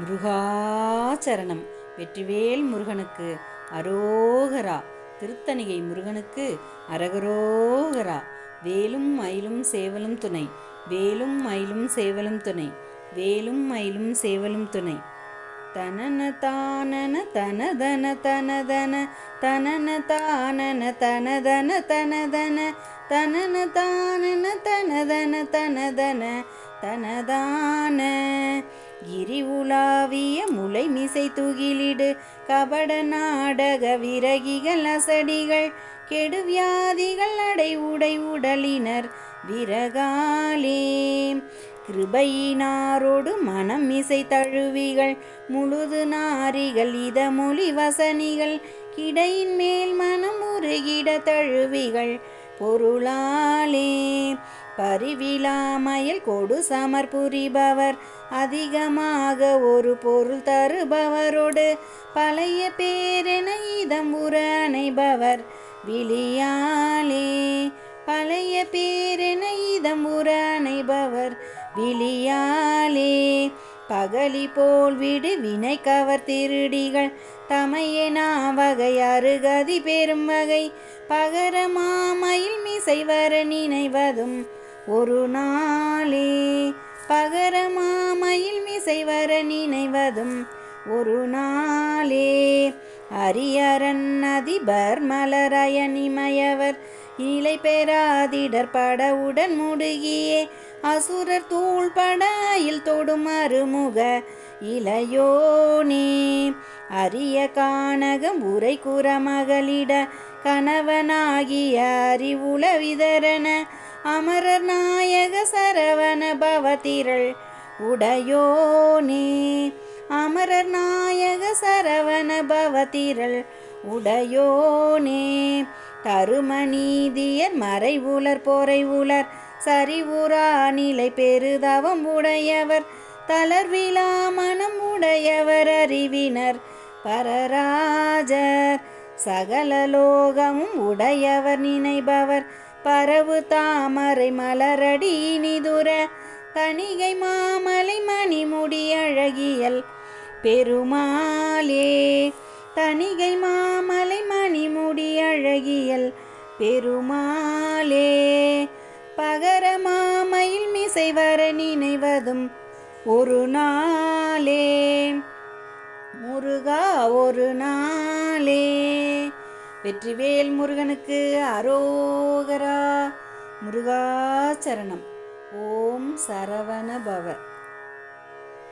முருகாச்சரணம். வெற்றிவேல் முருகனுக்கு அரோகரா. திருத்தணிகை முருகனுக்கு அரகரோகரா. வேலும் மயிலும் சேவலும் துணை. வேலும் மயிலும் சேவலும் துணை. வேலும் மயிலும் சேவலும் துணை. தனன தானன தனதன தனதன. தனன தானன தனதன தனதன. தனன தானன தனதன தனதன. தனதான. கிரி உலாவிய முளை மிசை துகிலிடு. கபட நாடக விரகிகள் அசடிகள். கெடுவியாதிகள் அடை உடை உடலினர். விரகாலே கிருபையினாரோடு மனம் இசை தழுவிகள். முழுது நாரிகள் இதமொழி வசனிகள். கிடையின் மேல் மனம் உருகிட தழுவிகள். பொருளாலே பரிவிலாமையில் கொடு சமர் புரிபவர். அதிகமாக ஒரு பொருள் தருபவரோடு பழைய பேரென இதம் உற அணைபவர் விழியாலே பழைய பேரென இதம் உற அணைபவர் விழியாலே பகலி போல் விடு வினை கவர் திருடிகள். தமையனா வகை அருகதி பெரும் வகை. பகரமாமையில் மிசை வர நினைவதும் ஒரு நாளே பகரமாமையில் மிசை வர நினைவதும் ஒரு நாளே அரியரன் அதிபர் மலரயனிமயவர் இலை பெறாதிடர் படவுடன் முடுகியே. அசுரர் தூள் படாயில் தொடும் அருமுக இளையோனே. அரிய கானகம் உரை குறமகளிட கணவனாகிய அறிவுல விதரன அமரர் நாயக சரவண பவதிரள் உடையோனே. அமரர் நாயக சரவண பவதிரள் உடையோனே. தருமநீதியர் மறை உலர் பொறை உலர் சரிவுரா நிலை பெருதவம் உடையவர் தளர்விழா மனம் உடையவர் அறிவினர் பரராஜர் சகல லோகமும் உடையவர் நினைபவர் பரவு தாமரை மலரடி நிதுர கணிகை மாமலை மணிமுடி அழகியல் பெருமாளே. தணிகை மாமலை மணிமுடி அழகியல் பெருமாளே. பகர மாமையில் மிசை வர நினைவதும் ஒரு நாளே. முருகா ஒரு நாளே. வெற்றிவேல் முருகனுக்கு அரோகரா. முருகாச்சரணம் ஓம் சரவண பவ